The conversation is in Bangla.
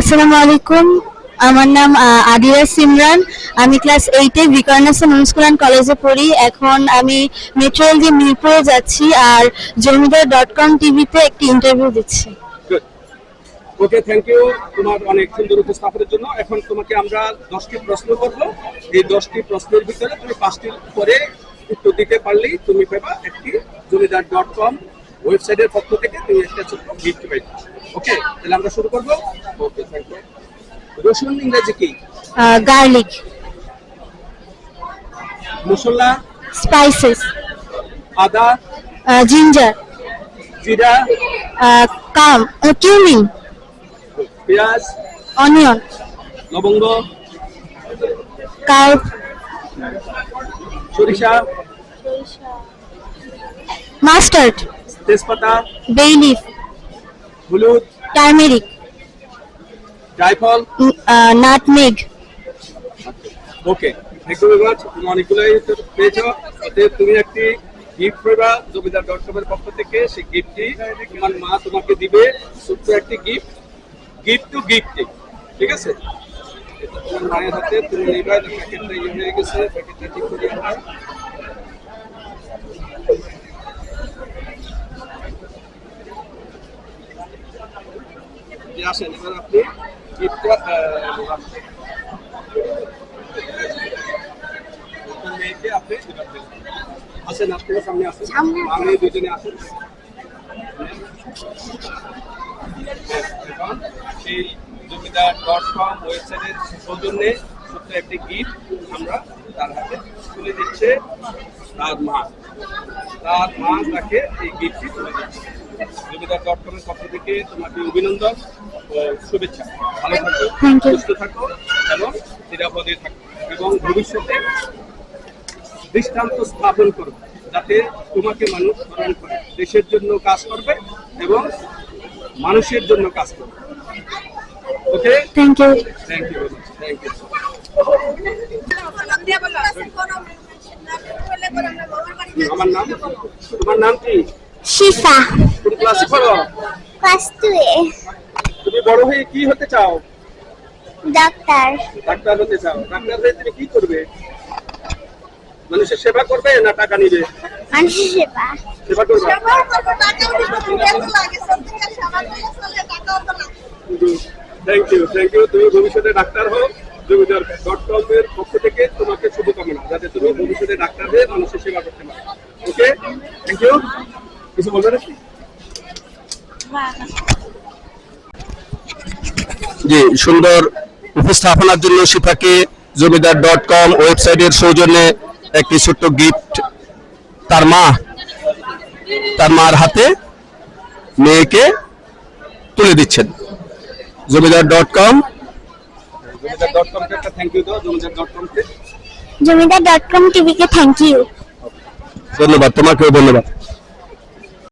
আসসালামু আলাইকুম আমার নাম আদিরা সিমরান। আমি ক্লাস এইটে বিকর্ণাসন স্কুল অ্যান্ড কলেজে পড়ি। এখন আমি মেট্রো রেল দিয়ে মিরপুরে যাচ্ছি আর জমিদার ডট কম টিভিতে একটি ইন্টারভিউ দিচ্ছি। ওকে থ্যাংক ইউ তোমার অনেক সুন্দর উপস্থাপনের জন্য। এখন তোমাকে আমরা দশটি প্রশ্ন করব। এই দশটি প্রশ্নের ভিতরে তুমি পাঁচটি পরে উত্তর দিতে পারলেই তুমি পাবা একটি জমিদার ডট কম ওয়েবসাইটের পক্ষ থেকে তুমি একটা ছোট্ট গিফট পাইবে ওকে তাহলে আমরা শুরু করব। ওকে থ্যাংক ইউ রসুন ইংরেজি কি? গার্লিক মশলা? স্পাইসেস আদা? জিঞ্জার জিরা? কাম কিউমিন পেঁয়াজ? অনিয়ন লবঙ্গ? কাউ সরিষা? মাস্টার্ড তেজপাতা? বেইলিফ হলুদ? টার্মেরিক জায়ফল nutmeg okay thank you very much তুমি অনেকগুলোই পেয়েছ। অতএব তুমি একটি গিফট পাবা জমিদার ডট কমের পক্ষ থেকে। সেই গিফটটি তোমার মা তোমাকে দিবে। ছোট্ট একটি গিফট গিফট টু গিফট ঠিক আছে? তোমার মায়ের হাতে। তুমি নিবা। প্যাকেটটা ইয়ে হয়ে গেছে। প্যাকেটটা ঠিক করে আমরা যে আসেন এবার আপনি। মেয়েকে আপনি। আসেন আপনার সামনে আসেন আমি দুজনে আসেন এখন সেই জমিদার ডট কম ওয়েবসাইটের সৌজন্যে ছোট্ট একটি গিফট আমরা তার হাতে তুলে দিচ্ছে তার মা তার মা তাকে এই গিফটটি তুলে দিচ্ছে জমিদার ডট কমের পক্ষ থেকে তোমাকে অভিনন্দন শুভেচ্ছা ভালো থাকো সুস্থ থাকো এবং নিরাপদে থাকো এবং ভবিষ্যতে দৃষ্টান্ত স্থাপন করো যাতে তোমাকে মানুষ স্মরণ করে। দেশের জন্য কাজ করবে এবং মানুষের জন্য কাজ করবে। Okay? Thank you thank you thank you আমার নাম তোমার নাম কি? শিফা। কোন ক্লাসে পড়ো? তুমি বড় হয়ে কি হতে চাও? ডাক্তার। ডাক্তার হতে চাও। ডাক্তার হয়ে তুমি কি করবে? মানুষের সেবা করবে না টাকা নিবে? মানুষের সেবা। সেবা করবে? থ্যাংক ইউ থ্যাংক ইউ তুমি ভবিষ্যতে ডাক্তার হও জমিদার ডট কম এর পক্ষ থেকে তোমাকে শুভকামনা যাতে তুমি ভবিষ্যতে ডাক্তার হয়ে মানুষের সেবা করতে পারো। ওকে থ্যাংক ইউ কিছু বলবে নাকি? জি সুন্দর উপস্থাপনার জন্য শিফাকে জমিদার ডট কম ওয়েবসাইটের সৌজন্যে একটি ছোট্ট গিফট তার মা তার মার হাতে মেয়েকে তুলে দিচ্ছেন। জমিদার ডট কম। জমিদার ডট কম টিভিকে থ্যাংক ইউ ধন্যবাদ তোমাকেও ধন্যবাদ।